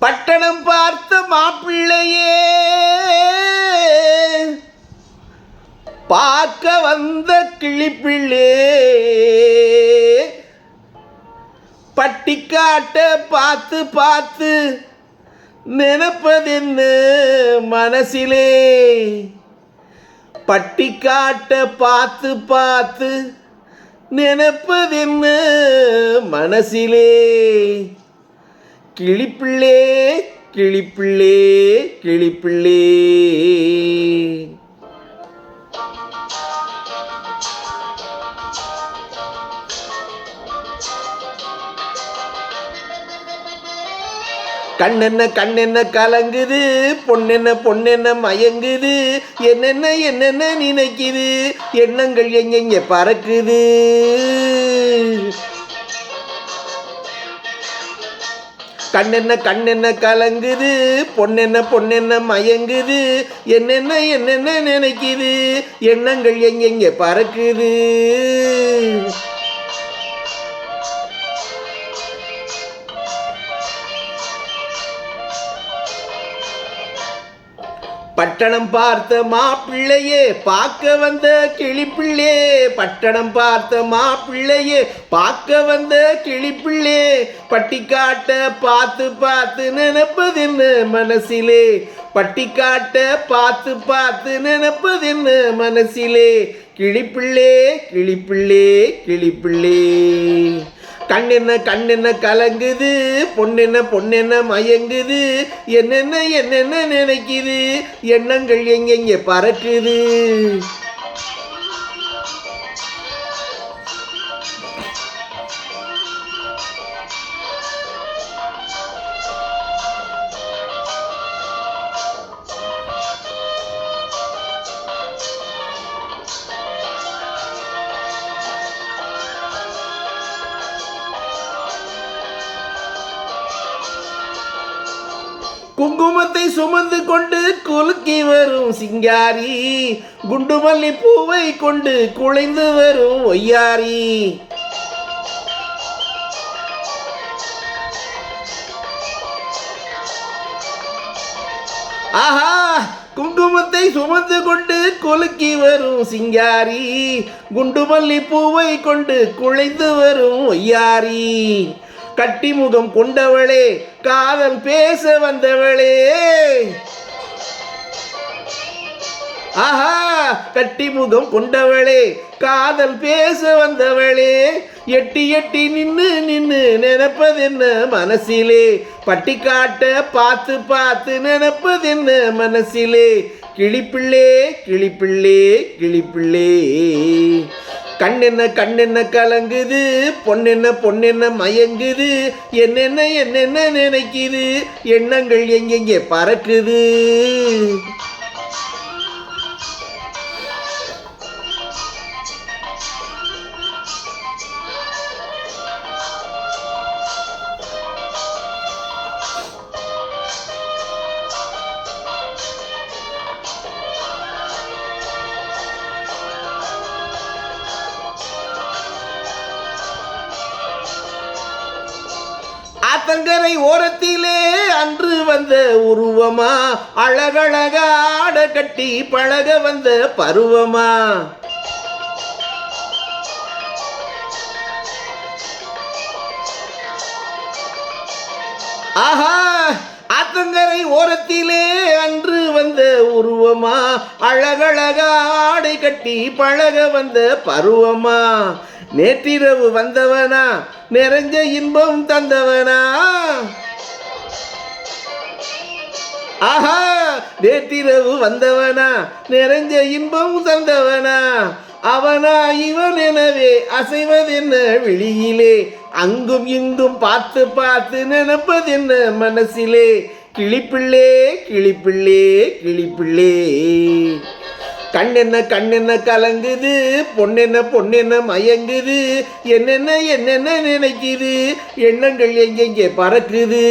பட்டணம் பார்த்த மாப்பிள்ளையே. பார்க்க வந்த கிளிப்பிள்ளே. பட்டிக்காட்ட பார்த்து பார்த்து நினப்பதென்னு மனசிலே. பட்டிக்காட்ட பார்த்து பார்த்து நினப்பதென்னு மனசிலே. கிளிப்பிள்ளே கிளிப்பிள்ளே கிளிப்பிள்ளே. கண்ணென்ன கண்ணென்ன கலங்குது பொண்ணென்ன பொண்ணென்ன மயங்குது என்னென்ன என்னென்ன நினைக்குது எண்ணங்கள் எங்கெங்க பறக்குது? கண்ணென்ன கண்ணென்ன கலங்குது பொண்ணென்ன பொண்ணென்ன மயங்குது என்னென்ன என்னென்ன நினைக்குது எண்ணங்கள் எங்கெங்கே பறக்குது? பட்டணம் பார்த்த மாப்பிள்ளையே பார்க்க வந்த கிளிப்பிள்ளே. பட்டணம் பார்த்த மாப்பிள்ளையே பார்க்க வந்த கிளிப்பிள்ளே. பட்டிக்காட்ட பார்த்து பார்த்து நினைப்பதென்ன மனசிலே? பட்டிக்காட்ட பார்த்து பார்த்து நினைப்பதென்ன மனசிலே? கிளிப்பிள்ளே கிளிப்பிள்ளே கிளிப்பிள்ளே. கண்ணென்ன கண்ணென்ன கலங்குது பொண்ணென்ன பொண்ணென்ன மயங்குது என்னென்ன என்னென்ன நினைக்குது எண்ணங்கள் எங்கெங்கே பறக்குது? குங்குமத்தை சுமந்து கொண்டு குலுக்கி வரும் சிங்காரி குண்டுமல்லி பூவை கொண்டு குலைந்து வரும் ஒய்யாரி. ஆஹா குங்குமத்தை சுமந்து கொண்டு குலுக்கி வரும் சிங்காரி குண்டுமல்லி பூவை கொண்டு குழைந்து வரும் ஒய்யாரி. கட்டிமுகம் கொண்டவளே காதல் பேச வந்தவளே. ஆஹா கட்டிமுகம் கொண்டவளே காதல் பேச வந்தவளே. எட்டி எட்டி நின்னு நின்னு நினைப்பதென்ன மனசிலே? பட்டிக்காட்ட பார்த்து பார்த்து நினைப்பதென்ன மனசிலே? கிளிப்பிள்ளே கிளிப்பிள்ளே கிளிப்பிள்ளே. கண்ணென்ன கண்ணென்ன கலங்குது பொன்னென்ன பொன்னென்ன மயங்குது என்னென்ன என்னென்ன நினைக்குது எண்ணங்கள் எங்கெங்கே பறக்குது? ஆத்தங்கரை ஓரத்திலே அன்று வந்த உருவமா? அழகழகா ஆட கட்டி பழக வந்த பருவமா? ஆஹா ஆத்தங்கரை ஓரத்திலே அன்று வந்த உருவமா? அழகழகாடை கட்டி பழக வந்த பருவமா? நேற்றிரவு வந்தவனா நிறைஞ்ச இன்பம் தந்தவனா. ஆஹா நேற்றிரவு வந்தவனா நிறைஞ்ச இன்பம் தந்தவனா. அவனா இவன் எனவே அசைவதென்ன விழியிலே அங்கும் இங்கும் பார்த்து பார்த்து நினைப்பதென்ன மனசிலே. கிளிப்பிள்ளே கிளிப்பிள்ளே கிளிப்பிள்ளே. கண்ணென்ன கண்ணென்ன கலங்குது பொண்ணென்ன பொண்ணென்ன மயங்குது என்னென்ன என்னென்ன நினைக்குது எண்ணங்கள் எங்கெங்கே பறக்குது?